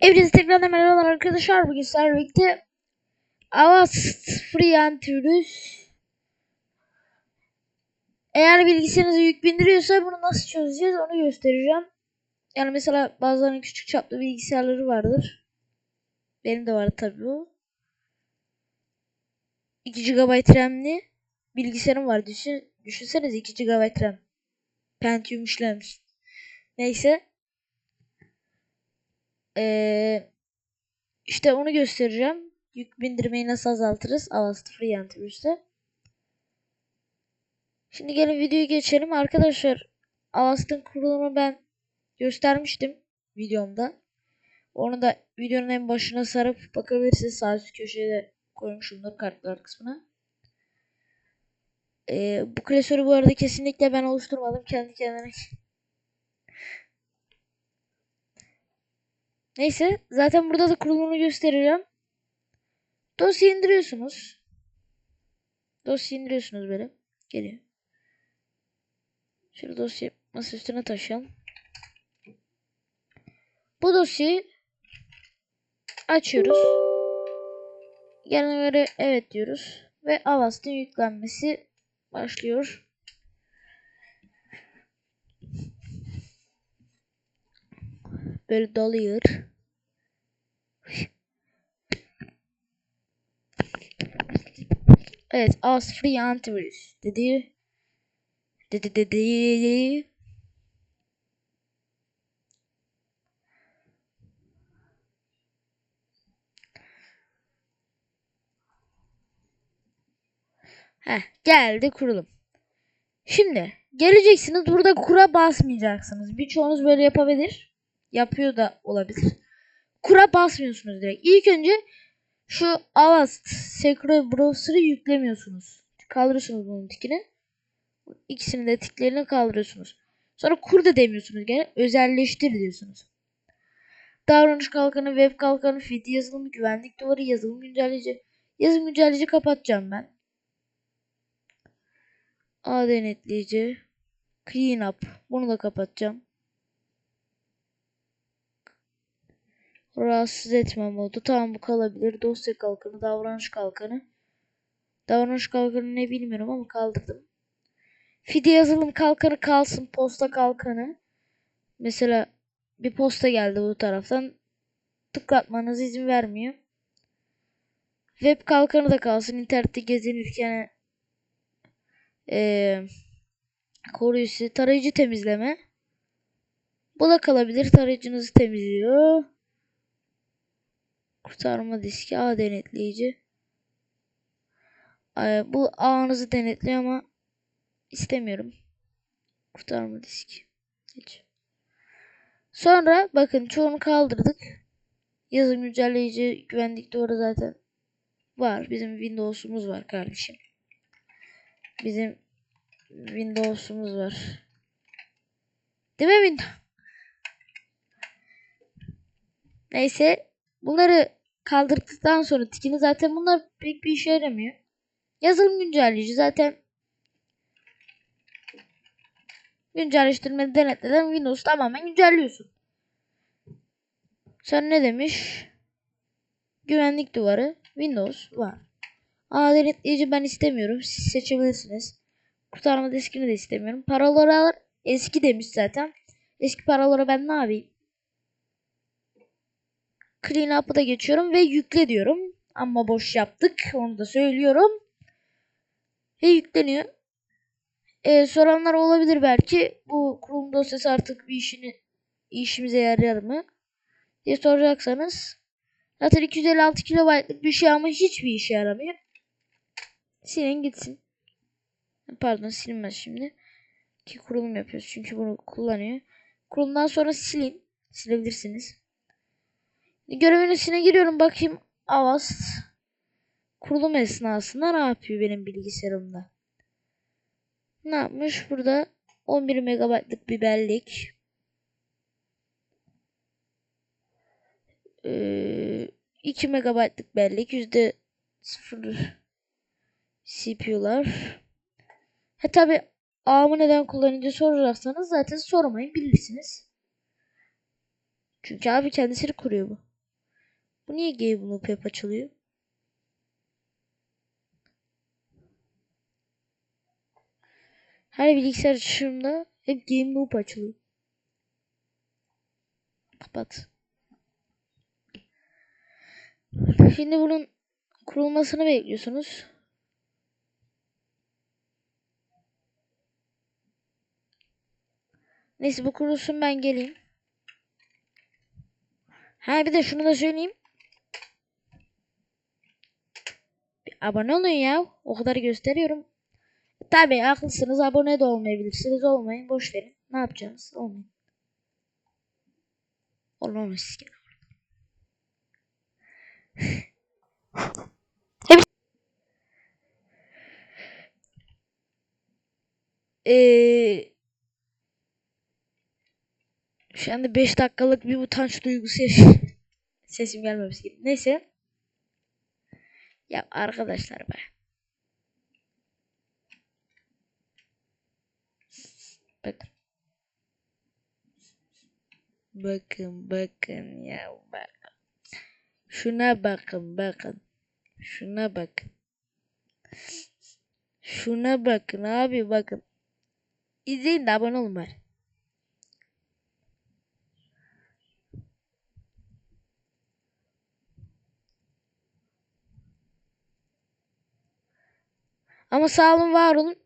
Hepinize tekrardan merhabalar arkadaşlar. Bugün sizlerle birlikte Avast Free Antivirüs eğer bilgisayarınıza yük bindiriyorsa bunu nasıl çözeceğiz onu göstereceğim. Yani mesela bazılarının küçük çaplı bilgisayarları vardır. Benim de var tabii bu. 2 GB RAM'li bilgisayarım var. Düşün, düşünsenize 2 GB RAM. Pentium işlemci. Neyse. Ee, işte onu göstereceğim. Yük bindirmeyi nasıl azaltırız? Avast Free Antivirüs'te. Şimdi gelin videoyu geçelim. Arkadaşlar Avast'ın kurulumunu ben göstermiştim videomda. Onu da videonun en başına sarıp bakabilirsiniz. Sağ üst köşede koymuşumdur kartlar kısmına. Ee, bu klasörü bu arada kesinlikle ben oluşturmadım. Kendi kendine Neyse zaten burada da kurulumunu göstereceğim. Dosya indiriyorsunuz. Dosya indiriyorsunuz böyle. Geliyor. Şöyle dosya masa üstüne taşıyalım. Bu dosyayı açıyoruz. Gelene göre evet diyoruz. Ve Avast'ın yüklenmesi başlıyor. Böyle dalıyor. Evet, Avast Free Antivirüs dedi. Dedi dedi. Heh, geldi kurulum. Şimdi geleceksiniz burada kura basmayacaksınız. Birçoğunuz böyle yapabilir. Yapıyor da olabilir. Kura basmıyorsunuz direkt. İlk önce şu Avast Secure Browser'ı yüklemiyorsunuz. Kaldırıyorsunuz bunun tikini. İkisini de tiklerini kaldırıyorsunuz. Sonra kur da demiyorsunuz gene. Özelleştir diyorsunuz. Davranış kalkanı, web kalkanı, feed yazılımı, güvenlik duvarı, yazılım güncelleyici. Yazılım güncelleyici kapatacağım ben. A denetleyici. Clean up. Bunu da kapatacağım. Rahatsız etme modu. Tamam bu kalabilir. Dosya kalkanı, davranış kalkanı. Davranış kalkanı ne bilmiyorum ama kaldırdım. Fide yazılım kalkanı kalsın. Posta kalkanı. Mesela bir posta geldi bu taraftan. Tıklatmanız izin vermiyor. Web kalkanı da kalsın. İnternette gezinirken ee, koruyucu tarayıcı temizleme. Bu da kalabilir. Tarayıcınızı temizliyor. Kurtarma diski A denetleyici. Bu ağınızı denetliyor ama istemiyorum. Kurtarma diski. Geç. Sonra bakın çoğunu kaldırdık. Yazım güncelleyici güvenlik doğru zaten var. Bizim Windows'umuz var kardeşim. Bizim Windows'umuz var. Değil mi Windows? Neyse. Bunları kaldırdıktan sonra tikini zaten bunlar pek bir işe yaramıyor. Yazılım güncelleyici zaten güncelleştirme denetleden Windows tamamen güncelliyorsun. Sen ne demiş? Güvenlik duvarı Windows var. Aa denetleyici ben istemiyorum. Siz seçebilirsiniz. Kurtarma diskini de istemiyorum. Paraları eski demiş zaten. Eski paraları ben ne yapayım? Clean up'ı da geçiyorum ve yükle diyorum. Ama boş yaptık. Onu da söylüyorum. Ve yükleniyor. Ee, soranlar olabilir belki. Bu kurulum dosyası artık bir işini işimize yarar mı? diye soracaksanız. Zaten 256 KB'lık bir şey ama hiçbir işe yaramıyor. Silin gitsin. Pardon silinmez şimdi. Ki kurulum yapıyoruz çünkü bunu kullanıyor. Kurulumdan sonra silin. Silebilirsiniz. Görevin içine giriyorum bakayım. Avast. Kurulum esnasında ne yapıyor benim bilgisayarımda? Ne yapmış? Burada 11 megabaytlık bir bellek. Ee, 2 megabaytlık bellek. Yüzde sıfır CPU'lar. Ha tabi ağımı neden kullanınca soracaksanız zaten sormayın bilirsiniz. Çünkü abi kendisini kuruyor bu. Bu niye Game Loop hep açılıyor? Her bilgisayar açışımda hep Game Loop açılıyor. Kapat. Şimdi bunun kurulmasını bekliyorsunuz. Neyse bu kurulsun ben geleyim. Ha bir de şunu da söyleyeyim. Bir abone olun ya. O kadar gösteriyorum. Tabii haklısınız. Abone de olmayabilirsiniz. Olmayın. Boş verin. Ne yapacağız? Olmayın. Siz gene. Eee şu anda 5 dakikalık bir utanç duygusu yaşıyorum. Sesim gelmemesi gibi. Neyse. Ya arkadaşlar be. Bakın. Bakın bakın ya bak. Şuna bakın bakın. Şuna bakın. Şuna bakın abi bakın. İzleyin de abone olun bari. Ama sağ olun var olun.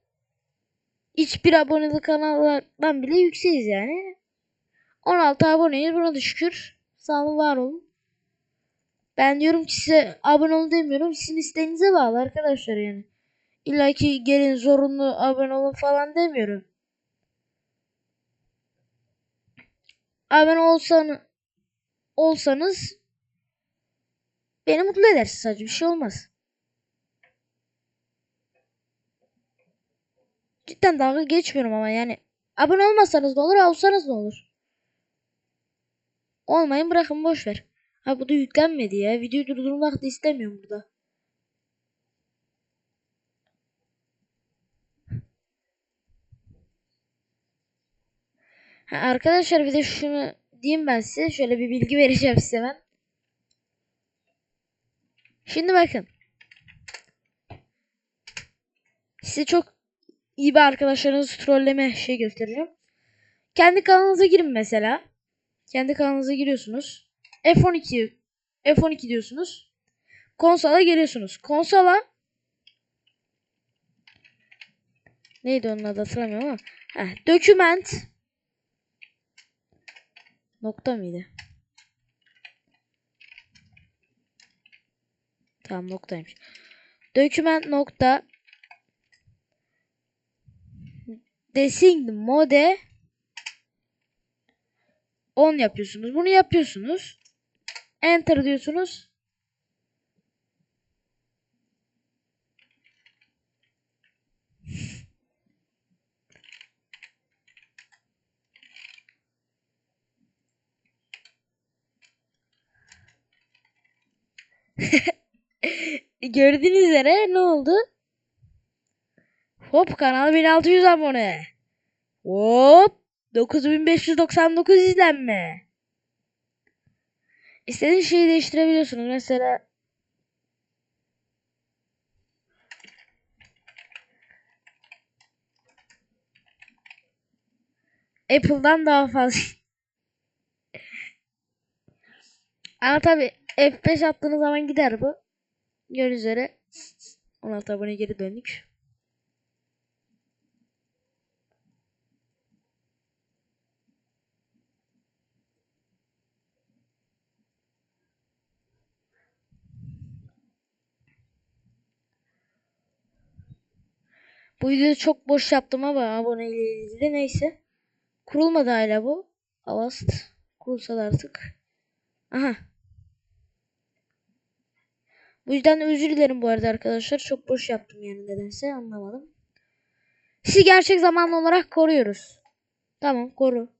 Hiçbir aboneli kanallardan bile yükseğiz yani. 16 aboneyiz buna da şükür. Sağ olun var olun. Ben diyorum ki size abone olun demiyorum. Sizin isteğinize bağlı arkadaşlar yani. İlla ki gelin zorunlu abone olun falan demiyorum. Abone olsan, olsanız beni mutlu edersiniz sadece bir şey olmaz. Cidden dalga geçmiyorum ama yani. Abone olmasanız ne olur, olsanız ne olur? Olmayın bırakın boş ver. Ha bu da yüklenmedi ya. Videoyu durdurmak da istemiyorum burada. Ha, arkadaşlar bir de şunu diyeyim ben size. Şöyle bir bilgi vereceğim size ben. Şimdi bakın. Size çok iyi bir arkadaşlarınızı trolleme şey göstereceğim. Kendi kanalınıza girin mesela. Kendi kanalınıza giriyorsunuz. F12 F12 diyorsunuz. Konsola geliyorsunuz. Konsola Neydi onun adı hatırlamıyorum ama. Heh, document Nokta mıydı? Tamam noktaymış. Document nokta Desing mode 10 yapıyorsunuz. Bunu yapıyorsunuz. Enter diyorsunuz. Gördüğünüz üzere ne oldu? Hop kanal 1600 abone. Hop 9599 izlenme. İstediğiniz şeyi değiştirebiliyorsunuz. Mesela Apple'dan daha fazla. Ama tabi F5 attığınız zaman gider bu. Gördüğünüz üzere 16 abone geri döndük. Bu videoyu çok boş yaptım ama abone ile ilgili neyse. Kurulmadı hala bu. Avast. Kurulsa da artık. Aha. Bu yüzden de özür dilerim bu arada arkadaşlar. Çok boş yaptım yani nedense anlamadım. Sizi gerçek zamanlı olarak koruyoruz. Tamam koru.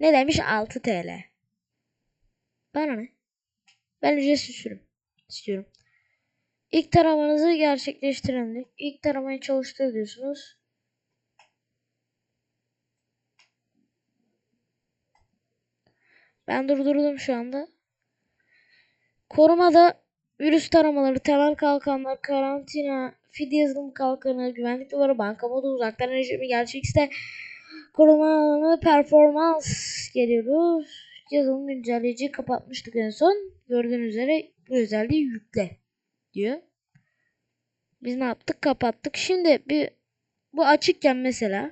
Ne demiş 6 TL. Bana ne? Ben ücretsiz sürüm istiyorum. İlk taramanızı gerçekleştirin. İlk taramayı çalıştır diyorsunuz. Ben durdurdum şu anda. Korumada virüs taramaları, temel kalkanlar, karantina, feed yazılım kalkanı, güvenlik duvarı, banka modu, uzaktan erişimi, gerçek site, koruma alanı, performans geliyoruz. Yazılım güncelleyici kapatmıştık en son. Gördüğünüz üzere bu özelliği yükle diyor. Biz ne yaptık? Kapattık. Şimdi bir bu açıkken mesela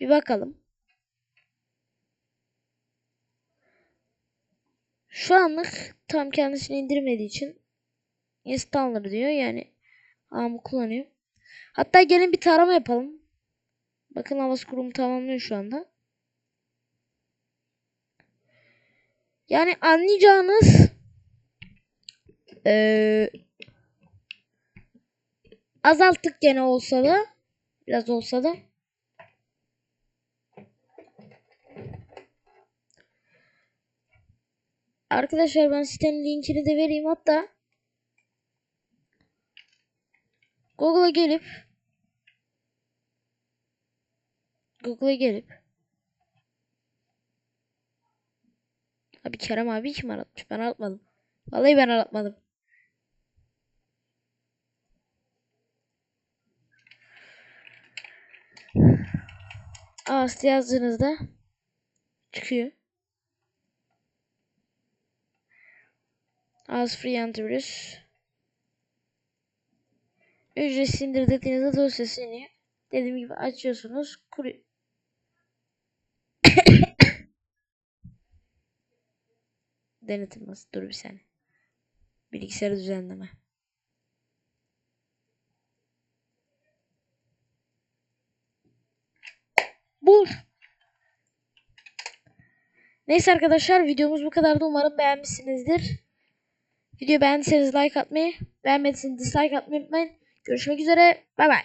bir bakalım. Şu anlık tam kendisini indirmediği için installer diyor. Yani amı kullanıyor. Hatta gelin bir tarama yapalım. Bakın havası kurumu tamamlıyor şu anda. Yani anlayacağınız eee azalttık gene olsa da biraz olsa da Arkadaşlar ben sitenin linkini de vereyim hatta Google'a gelip Google'a gelip Abi Kerem abi kim aratmış? Ben aratmadım. Vallahi ben aratmadım. Avast yazdığınızda çıkıyor. Az free antivirüs. Ücretsiz indir dediğinizde dosyası iniyor. Dediğim gibi açıyorsunuz. Kuru... Denetim nasıl? Dur bir saniye. Bilgisayarı düzenleme. Bu. Neyse arkadaşlar videomuz bu kadardı. Umarım beğenmişsinizdir. Video beğendiyseniz like atmayı, beğenmediyseniz dislike atmayı unutmayın. Görüşmek üzere. Bay bay.